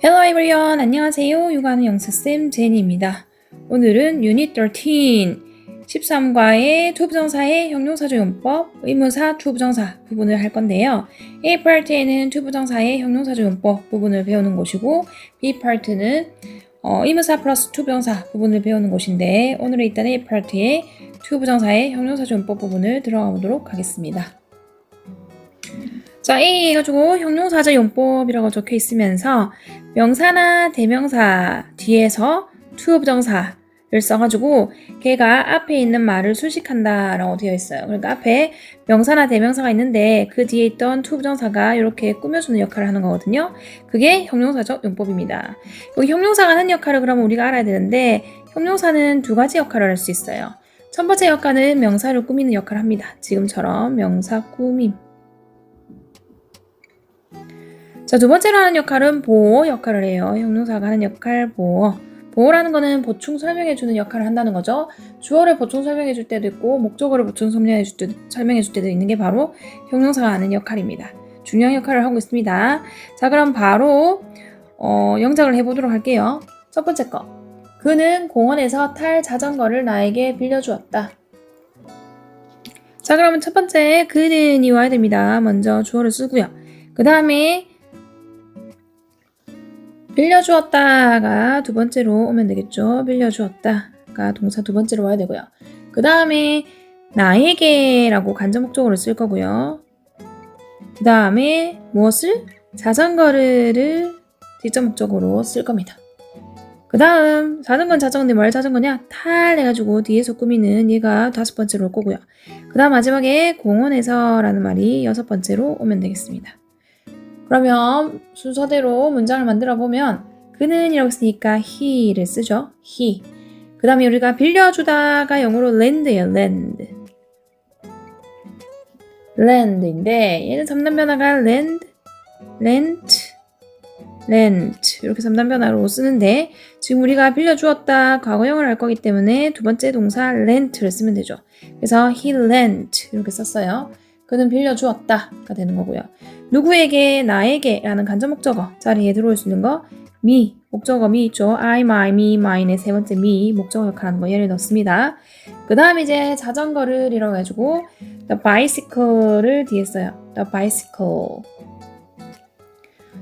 Hello everyone. 안녕하세요. 육아하는 영수쌤 제니입니다. 오늘은 유닛 13 13과의 투부정사의 형용사조용법, 의문사 투부정사 부분을 할 건데요. A 파트에는 투부정사의 형용사조용법 부분을 배우는 곳이고 B 파트는 어, 의문사 플러스 투부정사 부분을 배우는 곳인데 오늘은 일단 A 파트의 투부정사의 형용사조용법 부분을 들어가 보도록 하겠습니다. 자, A 해가지고 형용사적 용법이라고 적혀 있으면서 명사나 대명사 뒤에서 to 부정사를 써가지고 걔가 앞에 있는 말을 수식한다라고 되어 있어요. 그러니까 앞에 명사나 대명사가 있는데 그 뒤에 있던 to 부정사가 이렇게 꾸며주는 역할을 하는 거거든요. 그게 형용사적 용법입니다. 여기 형용사가 하는 역할을 그러면 우리가 알아야 되는데 형용사는 두 가지 역할을 할 수 있어요. 첫 번째 역할은 명사를 꾸미는 역할을 합니다. 지금처럼 명사 꾸밈. 자, 두 번째로 하는 역할은 보호 역할을 해요. 형용사가 하는 역할 보호. 보호라는 거는 보충 설명해주는 역할을 한다는 거죠. 주어를 보충 설명해줄 때도 있고 목적어를 보충 설명해줄 때도, 설명해줄 때도 있는 게 바로 형용사가 하는 역할입니다. 중요한 역할을 하고 있습니다. 자, 그럼 바로 어, 영작을 해보도록 할게요. 첫 번째 거. 그는 공원에서 탈 자전거를 나에게 빌려주었다. 자, 그러면 첫 번째 그는이 와야 됩니다. 먼저 주어를 쓰고요. 그 다음에 빌려주었다가 두 번째로 오면 되겠죠. 빌려주었다가 동사 두 번째로 와야 되고요. 그 다음에 나에게라고 간접 목적으로 쓸 거고요. 그 다음에 무엇을? 자전거를 뒷접 목적으로 쓸 겁니다. 그 다음 자전거는 자전거인데 뭘 자전거냐? 탈 해가지고 뒤에서 꾸미는 얘가 다섯 번째로 올 거고요. 그 다음 마지막에 공원에서 라는 말이 여섯 번째로 오면 되겠습니다. 그러면 순서대로 문장을 만들어 보면 그는 이라고 했으니까 he를 쓰죠. he. 그 다음에 우리가 빌려주다가 영어로 lend예요. lend. lend인데 얘는 3단 변화가 lend, lent, lent 이렇게 3단 변화로 쓰는데 지금 우리가 빌려주었다 과거형을 할 거기 때문에 두 번째 동사 lent를 쓰면 되죠. 그래서 he lent 이렇게 썼어요. 그는 빌려주었다가 되는 거고요. 누구에게 나에게 라는 간접 목적어 자리에 들어올 수 있는 거 me 목적어 me 있죠. I, my, me, mine의 세 번째 me 목적어 역할하는 거 예를 넣습니다. 그 다음 이제 자전거를 이라고 해가지고 the bicycle를 뒤에 써요. the bicycle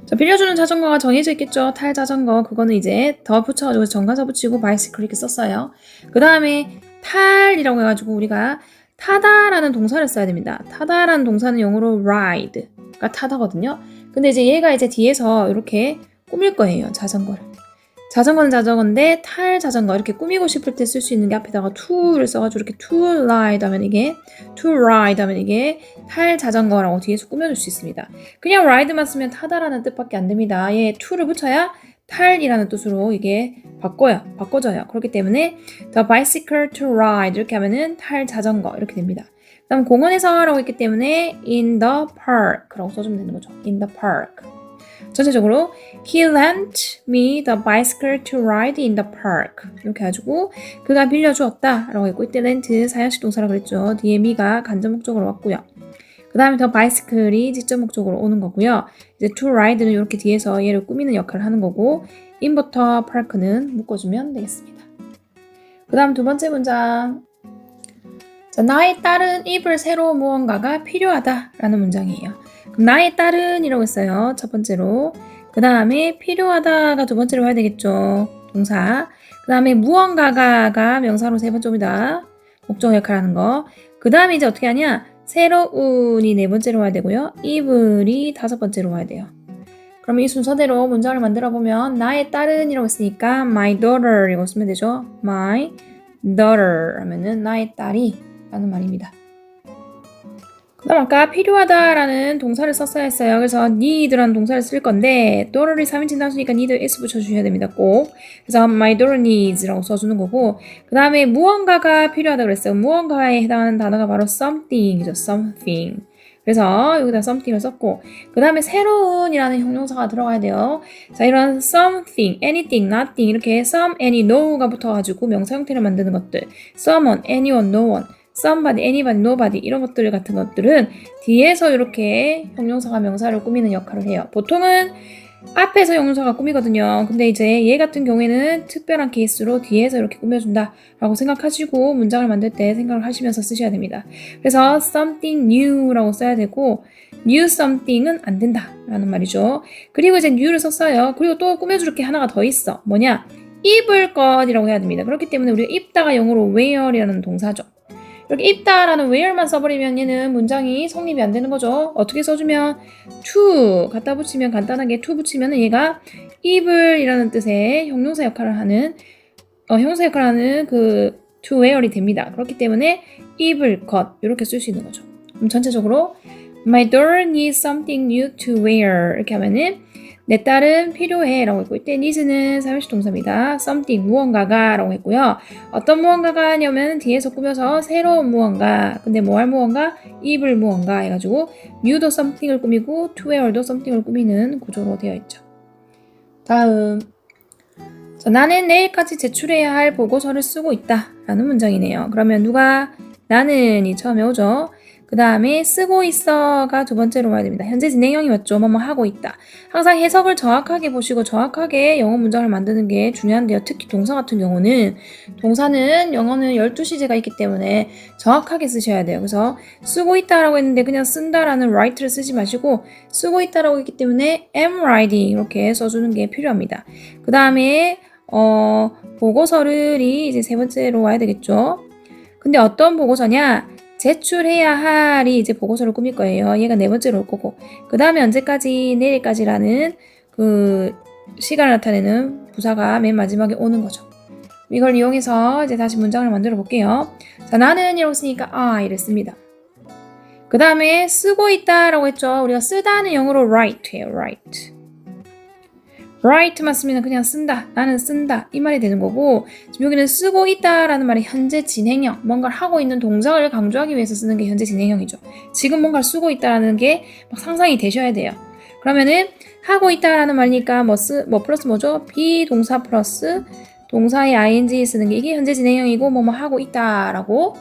자, 빌려주는 자전거가 정해져 있겠죠. 탈 자전거 그거는 이제 더 붙여가지고 정관사 붙이고 bicycle 이렇게 썼어요. 그 다음에 탈이라고 해가지고 우리가 타다라는 동사를 써야 됩니다. 타다라는 동사는 영어로 ride 가 타다거든요. 근데 이제 얘가 이제 뒤에서 이렇게 꾸밀 거예요. 자전거를. 자전거는 자전거인데 탈 자전거 이렇게 꾸미고 싶을 때 쓸 수 있는 게 앞에다가 to를 써가지고 이렇게 to ride 하면 이게 to ride 하면 이게 탈 자전거라고 뒤에서 꾸며줄 수 있습니다. 그냥 ride만 쓰면 타다라는 뜻밖에 안 됩니다. 얘 to를 붙여야 탈이라는 뜻으로 이게 바꿔요. 바꿔져요. 그렇기 때문에 the bicycle to ride 이렇게 하면은 탈 자전거 이렇게 됩니다. 그다음 공원에서 라고 있기 때문에 in the park라고 써주면 되는 거죠. in the park. 전체적으로 he lent me the bicycle to ride in the park 이렇게 해가지고 그가 빌려주었다 라고 했고 이때 lent 사연식 동사라고 그랬죠. 뒤에 me가 간접 목적으로 왔고요. 그 다음에 더 바이스클이 직접 목적으로 오는 거고요. 이제 to ride는 이렇게 뒤에서 얘를 꾸미는 역할을 하는 거고 in부터 park는 묶어주면 되겠습니다. 그 다음 두 번째 문장 자, 나의 딸은 입을 새로 무언가가 필요하다 라는 문장이에요. 그럼 나의 딸은 이라고 했어요. 첫 번째로. 그 다음에 필요하다가 두 번째로 해야 되겠죠. 동사. 그 다음에 무언가가가 명사로 세 번째입니다. 목적 역할 하는 거. 그 다음에 이제 어떻게 하냐? 새로운이 네 번째로 와야 되고요. 이블이 다섯 번째로 와야 돼요. 그럼 이 순서대로 문장을 만들어 보면 나의 딸은 이라고 했으니까 my daughter 이거 쓰면 되죠. my daughter 하면은 나의 딸이 라는 말입니다. 그 다음 아까 필요하다라는 동사를 썼어야 했어요. 그래서 need라는 동사를 쓸 건데 daughter이 3인칭 단수니까 need s 붙여주셔야 됩니다. 꼭. 그래서 my daughter needs라고 써주는 거고 그 다음에 무언가가 필요하다 그랬어요. 무언가에 해당하는 단어가 바로 something이죠. something. 그래서 여기다 something을 썼고 그 다음에 새로운이라는 형용사가 들어가야 돼요. 자 이런 something, anything, nothing 이렇게 some, any, no가 붙어가지고 명사 형태를 만드는 것들 someone, anyone, no one somebody, anybody, nobody 이런 것들 같은 것들은 뒤에서 이렇게 형용사가 명사를 꾸미는 역할을 해요. 보통은 앞에서 형용사가 꾸미거든요. 근데 이제 얘 같은 경우에는 특별한 케이스로 뒤에서 이렇게 꾸며준다 라고 생각하시고 문장을 만들 때 생각을 하시면서 쓰셔야 됩니다. 그래서 something new라고 써야 되고 new something은 안 된다 라는 말이죠. 그리고 이제 new를 썼어요. 그리고 또 꾸며줄 게 하나가 더 있어. 뭐냐? 입을 것이라고 해야 됩니다. 그렇기 때문에 우리가 입다가 영어로 wear이라는 동사죠. 이렇게 입다라는 wear만 써버리면 얘는 문장이 성립이 안 되는 거죠. 어떻게 써주면 to 갖다 붙이면 간단하게 to 붙이면 얘가 입을이라는 뜻의 형용사 역할을 하는 어, 형용사 역할을 하는 그 to wear이 됩니다. 그렇기 때문에 입을 것 이렇게 쓸 수 있는 거죠. 그럼 전체적으로 My daughter needs something new to wear 이렇게 하면은 내 딸은 필요해 라고 했고 이때 needs는 사용식 동사입니다. something 무언가가 라고 했고요. 어떤 무언가가 냐면 뒤에서 꾸며서 새로운 무언가 근데 뭐 할 무언가? 입을 무언가 해가지고 new도 something을 꾸미고 to wear도 something을 꾸미는 구조로 되어 있죠. 다음 자, 나는 내일까지 제출해야 할 보고서를 쓰고 있다 라는 문장이네요. 그러면 누가 나는이 처음에 오죠. 그 다음에 쓰고 있어가 두 번째로 와야 됩니다. 현재 진행형이 맞죠? 뭐뭐 하고 있다. 항상 해석을 정확하게 보시고 정확하게 영어 문장을 만드는 게 중요한데요. 특히 동사 같은 경우는 동사는 영어는 12시제가 있기 때문에 정확하게 쓰셔야 돼요. 그래서 쓰고 있다라고 했는데 그냥 쓴다라는 write를 쓰지 마시고 쓰고 있다라고 했기 때문에 am writing 이렇게 써주는 게 필요합니다. 그 다음에 어, 보고서를이 이제 세 번째로 와야 되겠죠. 근데 어떤 보고서냐? 제출해야 할이 이제 보고서를 꾸밀 거예요. 얘가 네 번째로 올 거고. 그 다음에 언제까지, 내일까지라는 그 시간을 나타내는 부사가 맨 마지막에 오는 거죠. 이걸 이용해서 이제 다시 문장을 만들어 볼게요. 자, 나는 이라고 쓰니까 아, 이랬습니다. 그 다음에 쓰고 있다 라고 했죠. 우리가 쓰다는 영어로 write 해요. write. Write만 쓰면 그냥 쓴다. 나는 쓴다. 이 말이 되는 거고 지금 여기는 쓰고 있다라는 말이 현재 진행형. 뭔가를 하고 있는 동작을 강조하기 위해서 쓰는 게 현재 진행형이죠. 지금 뭔가를 쓰고 있다라는 게 막 상상이 되셔야 돼요. 그러면은 하고 있다라는 말이니까 뭐, 쓰, 뭐 플러스 뭐죠? 비동사 플러스 동사의 ing 쓰는 게 이게 현재 진행형이고 뭐뭐 하고 있다라고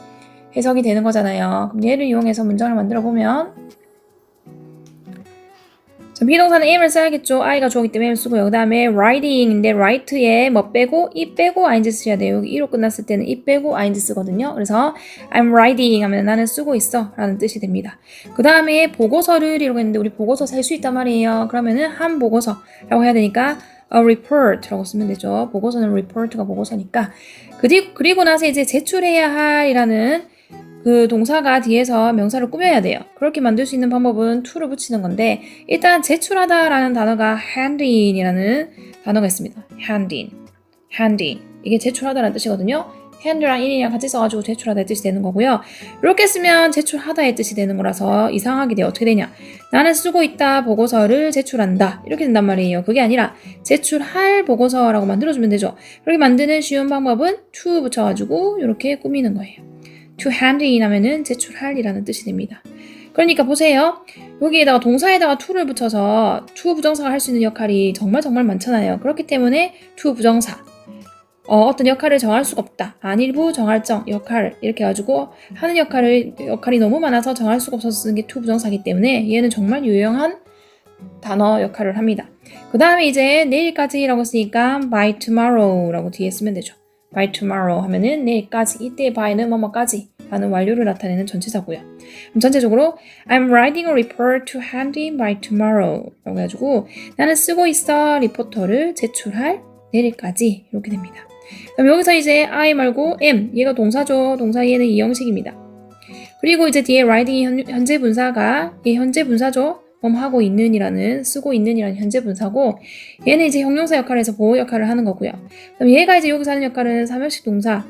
해석이 되는 거잖아요. 그럼 얘를 이용해서 문장을 만들어 보면 자, 비동사는 am을 써야겠죠. I가 주어기 때문에 am을 쓰고요. 그 다음에 writing인데 write에 뭐 빼고 이 빼고 ing 쓰셔야 돼요. 여기 1로 끝났을 때는 이 빼고 ing 쓰거든요. 그래서 I'm writing 하면 나는 쓰고 있어 라는 뜻이 됩니다. 그 다음에 보고서를 이라고 했는데 우리 보고서 셀 수 있단 말이에요. 그러면은 한 보고서라고 해야 되니까 a report라고 쓰면 되죠. 보고서는 report가 보고서니까. 그리고 나서 이제 제출해야 할이라는 그 동사가 뒤에서 명사를 꾸며야 돼요. 그렇게 만들 수 있는 방법은 to를 붙이는 건데 일단 제출하다라는 단어가 hand in이라는 단어가 있습니다. hand in, hand in 이게 제출하다라는 뜻이거든요. hand랑 in이랑 같이 써가지고 제출하다의 뜻이 되는 거고요. 이렇게 쓰면 제출하다의 뜻이 되는 거라서 이상하게 돼요. 어떻게 되냐? 나는 쓰고 있다 보고서를 제출한다 이렇게 된단 말이에요. 그게 아니라 제출할 보고서라고 만들어주면 되죠. 그렇게 만드는 쉬운 방법은 to 붙여가지고 이렇게 꾸미는 거예요. To hand in 하면은 제출할이라는 뜻이 됩니다. 그러니까 보세요. 여기에다가 동사에다가 to를 붙여서 to 부정사가 할 수 있는 역할이 정말 정말 많잖아요. 그렇기 때문에 to 부정사. 어, 떤 역할을 정할 수가 없다. 안일부 정할정 역할 이렇게 해가지고 하는 역할을 역할이 너무 많아서 정할 수가 없어서 쓰는 게 to 부정사기 때문에 얘는 정말 유용한 단어 역할을 합니다. 그 다음에 이제 내일까지라고 쓰니까 by tomorrow라고 뒤에 쓰면 되죠. By tomorrow 하면은 내일까지 이때의 by는 뭐뭐까지 라는 완료를 나타내는 전치사고요. 그럼 전체적으로 I'm writing a report to hand in by tomorrow 라고 해가지고 나는 쓰고 있어 리포터를 제출할 내일까지 이렇게 됩니다. 그럼 여기서 이제 I 말고 am 얘가 동사죠. 동사 얘는 이 형식입니다. 그리고 이제 뒤에 writing이 현 재 분사가 이 현재 분사죠. 하고 있는이라는 쓰고 있는이라는 현재 분사고 얘는 이제 형용사 역할에서 보호 역할을 하는 거고요. 그럼 얘가 이제 여기서 하는 역할은 사명식 동사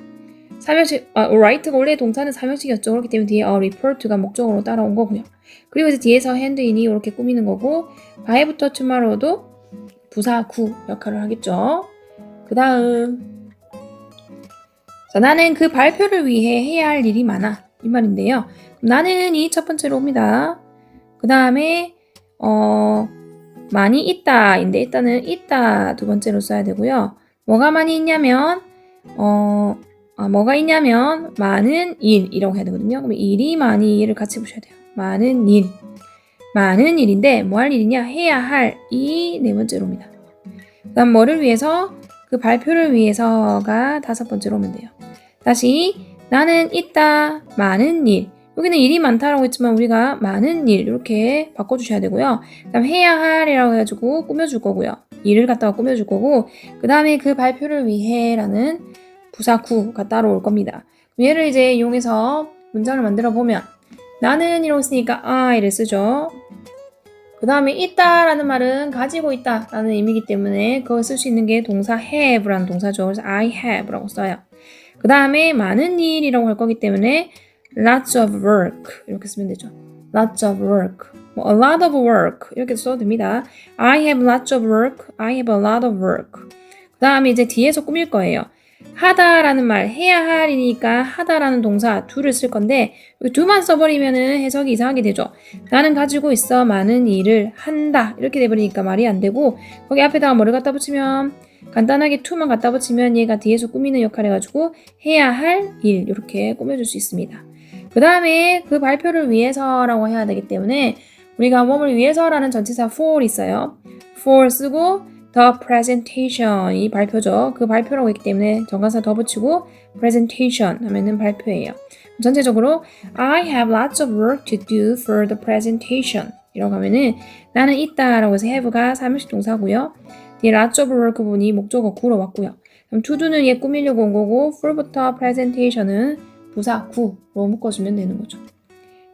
사명식 아, write가 원래 동사는 사명식이었죠. 그렇기 때문에 뒤에 a report가 목적으로 따라온 거고요. 그리고 이제 뒤에서 handin이 이렇게 꾸미는 거고 by부터 tomorrow도 부사 구 역할을 하겠죠. 그 다음 자 나는 그 발표를 위해 해야 할 일이 많아 이 말인데요. 나는 이 첫 번째로 옵니다. 그 다음에 어, 많이 있다 인데 일단은 있다 두 번째로 써야 되고요. 뭐가 많이 있냐면 어, 아, 뭐가 있냐면 많은 일 이라고 해야 되거든요. 그럼 일이 많이를 같이 보셔야 돼요. 많은 일. 많은 일인데 뭐 할 일이냐? 해야 할 이 네 번째로입니다. 그 다음 뭐를 위해서? 그 발표를 위해서가 다섯 번째로 오면 돼요. 다시 나는 있다 많은 일 여기는 일이 많다라고 했지만 우리가 많은 일 이렇게 바꿔주셔야 되고요. 그 다음 해야 할이라고 해가지고 꾸며줄 거고요. 일을 갖다가 꾸며줄 거고 그 다음에 그 발표를 위해 라는 부사구가 따로 올 겁니다. 얘를 이제 이용해서 문장을 만들어 보면 나는 이라고 쓰니까 I를 쓰죠. 그 다음에 있다라는 말은 가지고 있다라는 의미이기 때문에 그걸 쓸 수 있는 게 동사 have라는 동사죠. 그래서 I have라고 써요. 그 다음에 많은 일이라고 할 거기 때문에 lots of work 이렇게 쓰면 되죠. lots of work, 뭐 a lot of work 이렇게 써도 됩니다. I have lots of work, I have a lot of work. 그 다음에 이제 뒤에서 꾸밀 거예요. 하다라는 말, 해야 할이니까 하다라는 동사 둘을 쓸 건데 두만 써버리면은 해석이 이상하게 되죠. 나는 가지고 있어 많은 일을 한다 이렇게 돼버리니까 말이 안 되고 거기 앞에다가 뭐를 갖다 붙이면 간단하게 to만 갖다 붙이면 얘가 뒤에서 꾸미는 역할 해가지고 해야 할 일 이렇게 꾸며줄 수 있습니다. 그 다음에 그 발표를 위해서라고 해야 되기 때문에 우리가 몸을 위해서라는 전치사 for 있어요. for 쓰고 the presentation 이 발표죠. 그 발표라고 했기 때문에 정관사 더 붙이고 presentation 하면은 발표예요. 전체적으로 I have lots of work to do for the presentation 이라고 하면은 나는 있다라고 해서 have가 사무식 동사고요. 뒤에 lots of work 부분이 목적어 구로 왔고요. 그럼 to do는 얘 꾸미려고 온 거고 for부터 presentation은 부사 구로 묶어주면 되는 거죠.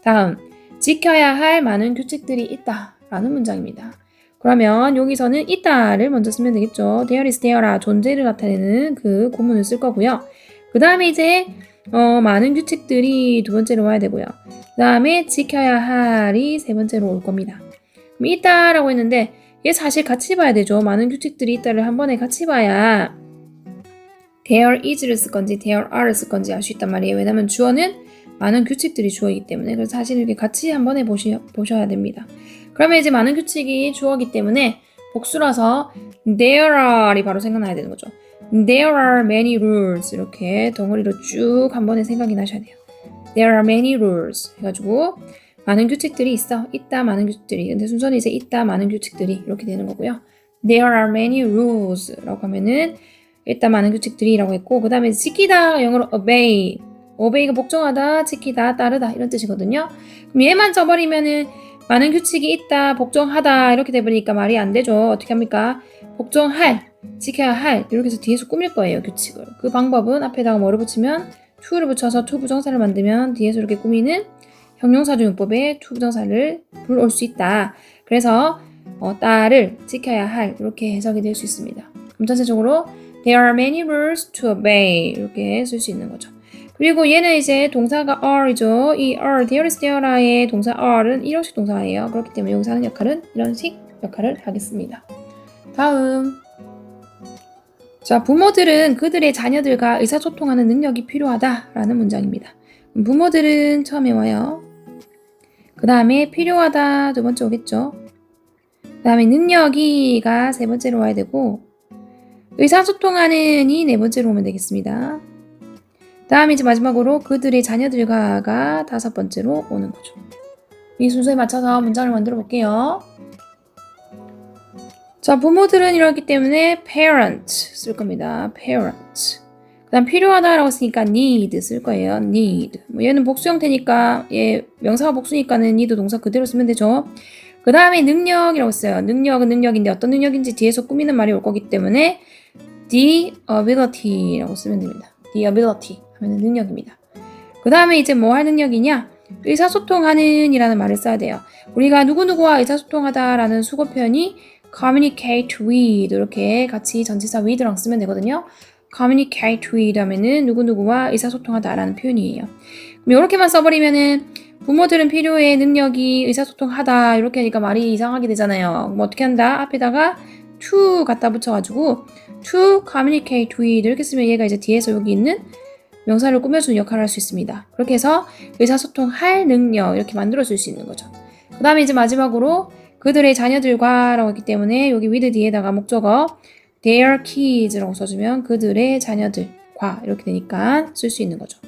다음 지켜야 할 많은 규칙들이 있다 라는 문장입니다. 그러면 여기서는 있다를 먼저 쓰면 되겠죠. there is there라 존재를 나타내는 그 구문을 쓸 거고요. 그 다음에 이제 어, 많은 규칙들이 두 번째로 와야 되고요. 그 다음에 지켜야 할이 세 번째로 올 겁니다. 그럼 있다라고 했는데 얘 사실 같이 봐야 되죠. 많은 규칙들이 있다를 한 번에 같이 봐야 there is를 쓸 건지 there are를 쓸 건지 알 수 있단 말이에요. 왜냐면 주어는 많은 규칙들이 주어이기 때문에 그래서 사실 이렇게 같이 한 번에 보시, 보셔야 됩니다. 그러면 이제 많은 규칙이 주어기 때문에 복수라서 there are이 바로 생각나야 되는 거죠. There are many rules 이렇게 덩어리로 쭉 한 번에 생각이 나셔야 돼요. There are many rules 해가지고 많은 규칙들이 있어. 있다 많은 규칙들이. 근데 순서는 이제 있다 많은 규칙들이 이렇게 되는 거고요. There are many rules라고 하면은 있다 많은 규칙들이라고 했고 그 다음에 지키다 영어로 obey. obey가 복종하다, 지키다, 따르다 이런 뜻이거든요. 그럼 얘만 써버리면은 많은 규칙이 있다, 복종하다 이렇게 돼버리니까 말이 안 되죠. 어떻게 합니까? 복종할, 지켜야 할 이렇게 해서 뒤에서 꾸밀 거예요 규칙을. 그 방법은 앞에다가 뭐를 붙이면 to를 붙여서 to 부정사를 만들면 뒤에서 이렇게 꾸미는 형용사조 용법에 to 부정사를 불올 수 있다. 그래서 어, 딸을 지켜야 할 이렇게 해석이 될 수 있습니다. 그럼 전체적으로 there are many rules to obey 이렇게 쓸 수 있는 거죠. 그리고 얘는 이제 동사가 are이죠. 이 are, there is there의 동사 are는 이런 식 동사예요. 그렇기 때문에 여기서 하는 역할은 이런 식 역할을 하겠습니다. 다음 자, 부모들은 그들의 자녀들과 의사소통하는 능력이 필요하다라는 문장입니다. 부모들은 처음에 와요. 그 다음에 필요하다 두 번째 오겠죠. 그 다음에 능력이가 세 번째로 와야 되고 의사소통하는 이 네 번째로 오면 되겠습니다. 다음 이제 마지막으로 그들의 자녀들과가 다섯 번째로 오는 거죠. 이 순서에 맞춰서 문장을 만들어 볼게요. 자, 부모들은 이렇기 때문에 parent 쓸 겁니다. parent. 그 다음 필요하다라고 쓰니까 need 쓸 거예요. need. 뭐 얘는 복수 형태니까 얘 명사가 복수니까는 need 동사 그대로 쓰면 되죠. 그 다음에 능력이라고 써요. 능력은 능력인데 어떤 능력인지 뒤에서 꾸미는 말이 올 거기 때문에 the ability라고 쓰면 됩니다. the ability 하면 능력입니다. 그 다음에 이제 뭐 할 능력이냐? 의사소통하는 이라는 말을 써야 돼요. 우리가 누구누구와 의사소통하다라는 수거 표현이 communicate with 이렇게 같이 전치사 with랑 쓰면 되거든요. Communicate with 하면은 누구누구와 의사소통하다라는 표현이에요. 그럼 이렇게만 써버리면은 부모들은 필요해 능력이 의사소통하다 이렇게 하니까 말이 이상하게 되잖아요. 뭐 어떻게 한다? 앞에다가 to 갖다 붙여가지고 to communicate with 이렇게 쓰면 얘가 이제 뒤에서 여기 있는 명사를 꾸며주는 역할을 할 수 있습니다. 그렇게 해서 의사소통할 능력 이렇게 만들어줄 수 있는 거죠. 그 다음에 이제 마지막으로 그들의 자녀들과 라고 했기 때문에 여기 with 뒤에다가 목적어 their kids라고 써주면 그들의 자녀들과 이렇게 되니까 쓸 수 있는 거죠.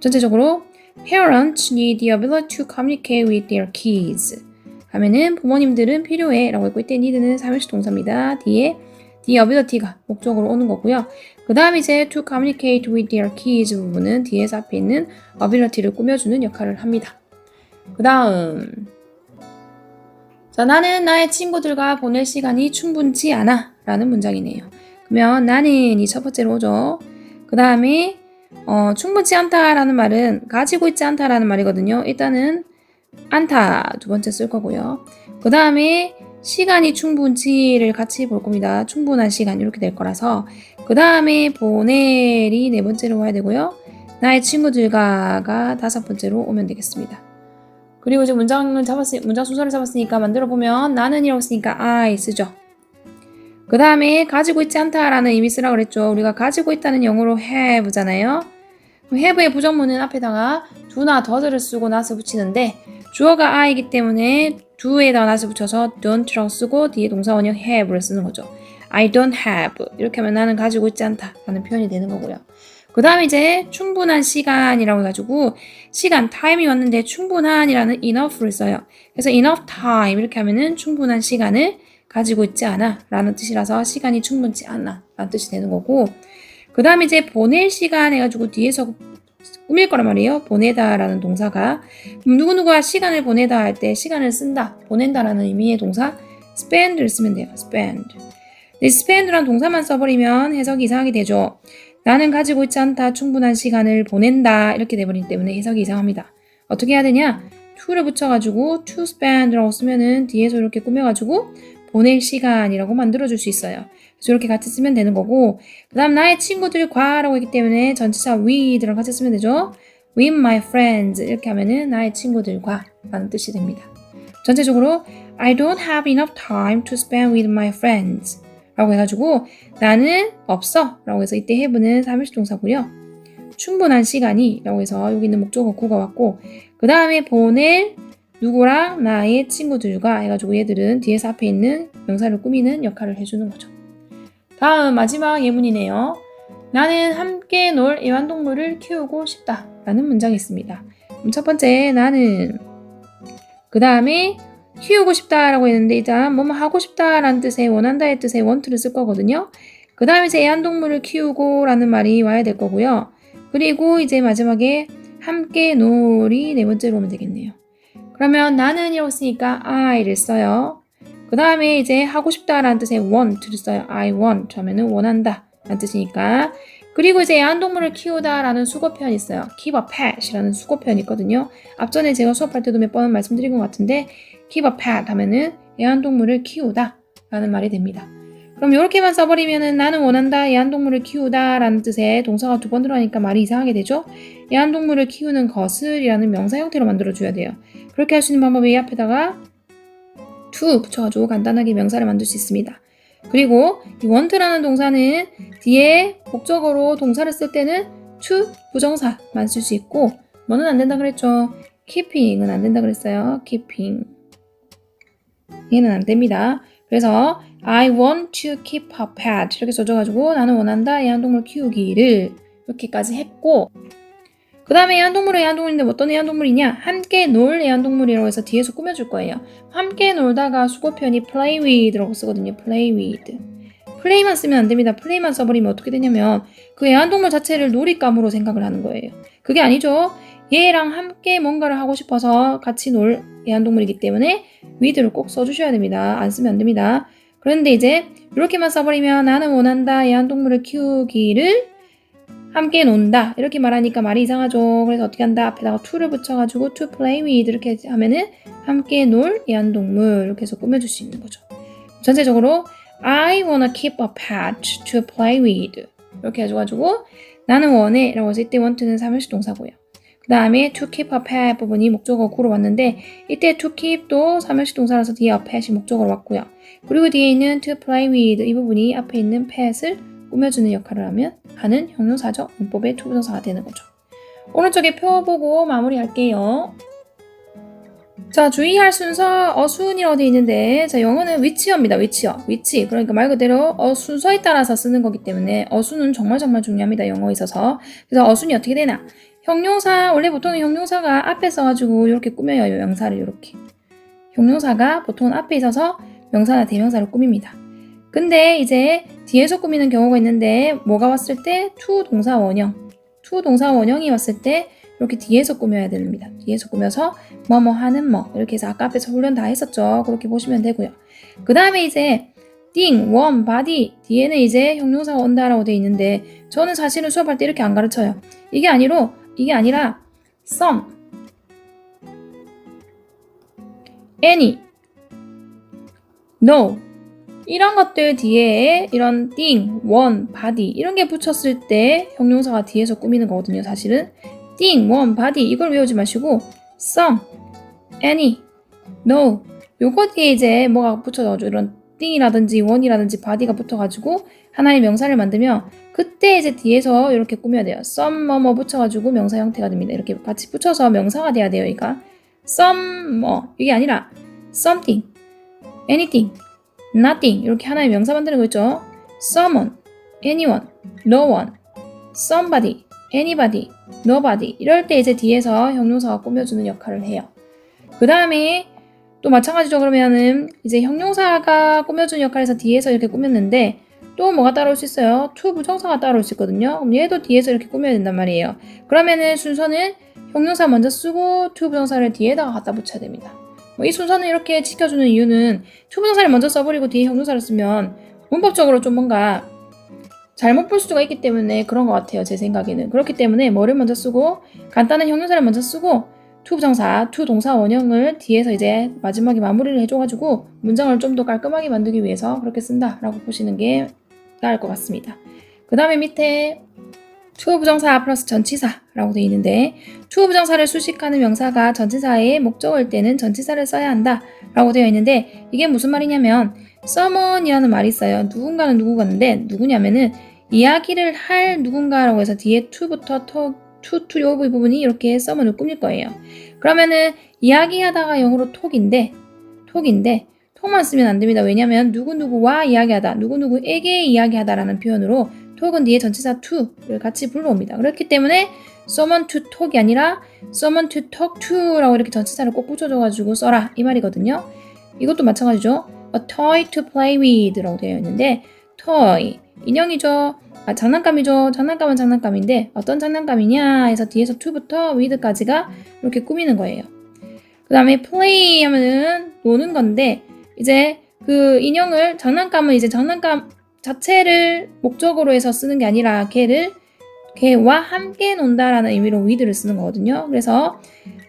전체적으로 parents need the ability to communicate with their kids 하면은 부모님들은 필요해 라고 했고 이때 need는 삼일시 동사입니다. 뒤에 the ability가 목적으로 오는 거고요. 그 다음 이제 to communicate with their kids 부분은 뒤에서 앞에 있는 ability를 꾸며주는 역할을 합니다. 그 다음 자 나는 나의 친구들과 보낼 시간이 충분치 않아 라는 문장이네요. 그러면 나는 이 첫 번째로 오죠. 그 다음에 어, 충분치 않다라는 말은 가지고 있지 않다라는 말이거든요. 일단은 않다 두 번째 쓸 거고요. 그 다음에 시간이 충분치를 같이 볼 겁니다. 충분한 시간 이렇게 될 거라서 그 다음에 보낼이 네 번째로 와야 되고요. 나의 친구들과가 다섯 번째로 오면 되겠습니다. 그리고 이제 문장을 잡았으 문장 순서를 잡았으니까 만들어 보면 나는이라고 쓰니까 I 쓰죠. 그 다음에 가지고 있지 않다라는 의미 쓰라 그랬죠. 우리가 가지고 있다는 영어로 have잖아요. 그럼 have의 부정문은 앞에다가 do나 does를 쓰고 나서 붙이는데 주어가 I이기 때문에 do에다가 나서 붙여서 don't라고 쓰고 뒤에 동사 원형 have를 쓰는 거죠. I don't have 이렇게 하면 나는 가지고 있지 않다라는 표현이 되는 거고요. 그 다음에 이제 충분한 시간이라고 해가지고 시간, 타임이 왔는데 충분한이라는 enough를 써요. 그래서 enough time 이렇게 하면은 충분한 시간을 가지고 있지 않아 라는 뜻이라서 시간이 충분치 않아 라는 뜻이 되는 거고 그 다음에 이제 보낼 시간 해가지고 뒤에서 꾸밀 거란 말이에요. 보내다 라는 동사가 누구누구와 시간을 보내다 할 때 시간을 쓴다, 보낸다 라는 의미의 동사 spend를 쓰면 돼요. spend. 근데 spend라는 동사만 써버리면 해석이 이상하게 되죠. 나는 가지고 있지 않다, 충분한 시간을 보낸다 이렇게 돼버리기 때문에 해석이 이상합니다. 어떻게 해야 되냐? to를 붙여가지고 to spend라고 쓰면은 뒤에서 이렇게 꾸며가지고 보낼 시간이라고 만들어줄 수 있어요. 그래서 이렇게 같이 쓰면 되는 거고 그 다음 나의 친구들과라고 했기 때문에 전치사 with랑 같이 쓰면 되죠. with my friends 이렇게 하면은 나의 친구들과 라는 뜻이 됩니다. 전체적으로 I don't have enough time to spend with my friends 라고 해가지고 나는 없어 라고 해서 이때 have는 3일시 동사고요. 충분한 시간이 라고 해서 여기 있는 목적어 구가 왔고 그 다음에 보낼 누구랑 나의 친구들과 해가지고 얘들은 뒤에서 앞에 있는 명사를 꾸미는 역할을 해주는 거죠. 다음 마지막 예문이네요. 나는 함께 놀 애완동물을 키우고 싶다 라는 문장이 있습니다. 첫 번째 나는 그 다음에 키우고 싶다라고 했는데 일단 뭐뭐 하고 싶다라는 뜻의 원한다의 뜻의 원투를 쓸 거거든요. 그 다음에 이제 애완동물을 키우고 라는 말이 와야 될 거고요. 그리고 이제 마지막에 함께 놀이 네 번째로 오면 되겠네요. 그러면 나는 이라고 쓰니까 I를 써요. 그 다음에 이제 하고 싶다라는 뜻의 want를 써요. I want 하면은 원한다 라는 뜻이니까 그리고 이제 애완동물을 키우다라는 수거편이 있어요. keep a pet이라는 수거편이 있거든요. 앞전에 제가 수업할 때도 몇번 말씀드린 것 같은데 keep a pet 하면은 애완동물을 키우다 라는 말이 됩니다. 그럼 이렇게만 써버리면은 나는 원한다 애완동물을 키우다 라는 뜻의 동사가 두 번 들어가니까 말이 이상하게 되죠. 애완동물을 키우는 것을 이라는 명사 형태로 만들어줘야 돼요. 그렇게 할 수 있는 방법이 이 앞에다가 to 붙여가지고 간단하게 명사를 만들 수 있습니다. 그리고 이 want라는 동사는 뒤에 목적어로 동사를 쓸 때는 to 부정사만 쓸 수 있고 뭐는 안 된다 그랬죠. keeping은 안 된다 그랬어요. keeping 얘는 안 됩니다. 그래서 I want to keep a pet 이렇게 써줘가지고 나는 원한다 애완동물 키우기를 이렇게까지 했고 그 다음에 애완동물은 애완동물인데 어떤 애완동물이냐? 함께 놀 애완동물이라고 해서 뒤에서 꾸며줄 거예요. 함께 놀다가 수고편이 play with라고 쓰거든요. play with. 플레이만 쓰면 안 됩니다. 플레이만 써버리면 어떻게 되냐면 그 애완동물 자체를 놀잇감으로 생각을 하는 거예요. 그게 아니죠. 얘랑 함께 뭔가를 하고 싶어서 같이 놀 애완동물이기 때문에 with를 꼭 써주셔야 됩니다. 안 쓰면 안 됩니다. 그런데 이제 이렇게만 써버리면 나는 원한다 애완동물을 키우기를 함께 논다 이렇게 말하니까 말이 이상하죠. 그래서 어떻게 한다 앞에다가 to를 붙여가지고 to play with 이렇게 하면은 함께 놀 애완동물 이렇게 해서 꾸며줄 수 있는 거죠. 전체적으로 I wanna keep a pet to play with 이렇게 해줘가지고 나는 원해 라고 해서 이때 want는 3일시 동사고요. 그 다음에 to keep a pet 부분이 목적어 구로 왔는데 이때 to keep도 3일시 동사라서 뒤에 a pet이 목적어로 왔고요. 그리고 뒤에 있는 to play with 이 부분이 앞에 있는 pet을 꾸며주는 역할을 하면 하는 형용사적 문법의 투부정사가 되는 거죠. 오른쪽에 표 보고 마무리할게요. 자, 주의할 순서 어순이라고 되어 있는데 자, 영어는 위치어입니다. 위치어. 위치. 그러니까 말 그대로 어 순서에 따라서 쓰는 거기 때문에 어순은 정말 정말 중요합니다. 영어에 있어서. 그래서 어순이 어떻게 되나? 형용사 원래 보통은 형용사가 앞에 써 가지고 이렇게 꾸며요. 명사를 이렇게. 형용사가 보통 앞에 있어서 명사나 대명사를 꾸밉니다. 근데 이제 뒤에서 꾸미는 경우가 있는데 뭐가 왔을 때 to 동사 원형, to 동사 원형이 왔을 때 이렇게 뒤에서 꾸며야 됩니다. 뒤에서 꾸며서 뭐 뭐 하는 뭐 이렇게 해서 아까 앞에서 훈련 다 했었죠. 그렇게 보시면 되고요. 그 다음에 이제 띵, 원, 바디 뒤에는 이제 형용사가 온다라고 돼 있는데 저는 사실은 수업할 때 이렇게 안 가르쳐요. 이게 아니로 이게 아니라 some, any, no 이런 것들 뒤에 이런 띵, 원, 바디 이런 게 붙였을 때 형용사가 뒤에서 꾸미는 거거든요. 사실은 띵, 원, 바디 이걸 외우지 마시고 some, any, no 요거 뒤에 이제 뭐가 붙여져 이런 띵이라든지 원이라든지 바디가 붙어가지고 하나의 명사를 만들면 그때 이제 뒤에서 이렇게 꾸며야 돼요. some 뭐 뭐 붙여가지고 명사 형태가 됩니다. 이렇게 같이 붙여서 명사가 돼야 돼요. 이가 some 뭐 이게 아니라 something, anything, nothing 이렇게 하나의 명사 만드는 거 있죠. someone, anyone, no one, somebody, anybody, nobody 이럴 때 이제 뒤에서 형용사가 꾸며주는 역할을 해요. 그 다음에 또 마찬가지죠. 그러면은 이제 형용사가 꾸며주는 역할에서 뒤에서 이렇게 꾸몄는데 또 뭐가 따라올 수 있어요? to 부정사가 따라올 수 있거든요. 그럼 얘도 뒤에서 이렇게 꾸며야 된단 말이에요. 그러면은 순서는 형용사 먼저 쓰고 to 부정사를 뒤에다가 갖다 붙여야 됩니다. 뭐이 순서는 이렇게 지켜주는 이유는 to 부정사를 먼저 써버리고 뒤에 형용사를 쓰면 문법적으로 좀 뭔가 잘못 볼 수가 있기 때문에 그런 것 같아요. 제 생각에는. 그렇기 때문에 뭐를 먼저 쓰고 간단한 형용사를 먼저 쓰고 to 부정사, to 동사 원형을 뒤에서 이제 마지막에 마무리를 해줘가지고 문장을 좀 더 깔끔하게 만들기 위해서 그렇게 쓴다라고 보시는 게 나을 것 같습니다. 그 다음에 밑에 to 부정사 플러스 전치사 라고 되어 있는데 to 부정사를 수식하는 명사가 전치사의 목적어일 때는 전치사를 써야 한다 라고 되어 있는데 이게 무슨 말이냐면 someone이라는 말이 있어요. 누군가는 누구가인데 누구냐면은 이야기를 할 누군가라고 해서 뒤에 to부터 to, to, to 요 부분이 이렇게 someone을 꾸밀 거예요. 그러면은 이야기하다가 영어로 톡인데 톡인데 톡만 쓰면 안 됩니다. 왜냐면 누구누구와 이야기하다, 누구누구에게 이야기하다라는 표현으로 톡은 뒤에 전치사 to를 같이 불러옵니다. 그렇기 때문에 someone to talk이 아니라 someone to talk to라고 이렇게 전치사를 꼭 붙여줘가지고 써라 이 말이거든요. 이것도 마찬가지죠. a toy to play with라고 되어 있는데 toy 인형이죠. 아, 장난감이죠. 장난감은 장난감인데 어떤 장난감이냐 해서 뒤에서 to부터 with까지가 이렇게 꾸미는 거예요. 그 다음에 play 하면은 노는 건데 이제 그 인형을 장난감은 이제 장난감 자체를 목적으로 해서 쓰는 게 아니라 걔를 걔와 함께 논다라는 의미로 with를 쓰는 거거든요. 그래서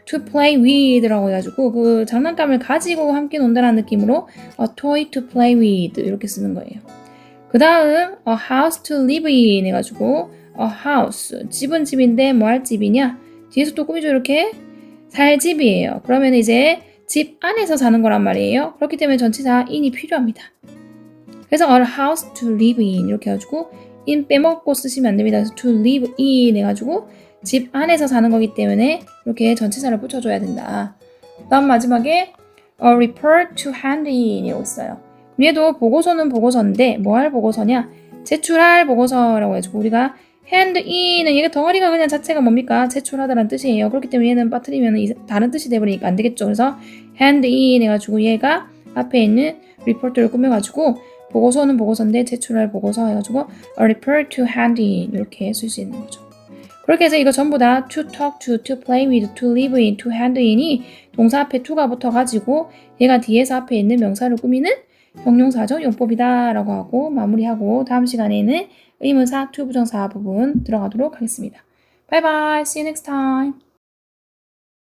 to play with라고 해가지고 그 장난감을 가지고 함께 논다라는 느낌으로 a toy to play with 이렇게 쓰는 거예요. 그 다음 a house to live in 해가지고 a house 집은 집인데 뭐 할 집이냐 뒤에서 또 꾸미죠 이렇게 살 집이에요. 그러면 이제 집 안에서 사는 거란 말이에요. 그렇기 때문에 전치사 in이 필요합니다. 그래서 a house to live in 이렇게 해가지고 in 빼먹고 쓰시면 안 됩니다. 그래서 to live in 해가지고 집 안에서 사는 거기 때문에 이렇게 전치사를 붙여줘야 된다. 다음 마지막에 a report to hand in 이라고 있어요. 얘도 보고서는 보고서인데 뭐 할 보고서냐? 제출할 보고서라고 해가지고 우리가 hand in은 얘가 덩어리가 그냥 자체가 뭡니까? 제출하다라는 뜻이에요. 그렇기 때문에 얘는 빠뜨리면 다른 뜻이 돼버리니까 안 되겠죠. 그래서 hand in 해가지고 얘가 앞에 있는 리포트를 꾸며가지고 보고서는 보고서인데 제출할 보고서 해가지고 a report to hand in 이렇게 쓸 수 있는 거죠. 그렇게 해서 이거 전부 다 to talk to, to play with, to live in, to hand in이 동사 앞에 to가 붙어가지고 얘가 뒤에서 앞에 있는 명사를 꾸미는 형용사적 용법이다 라고 하고 마무리하고 다음 시간에는 의문사, to 부정사 부분 들어가도록 하겠습니다. Bye bye. See you next time.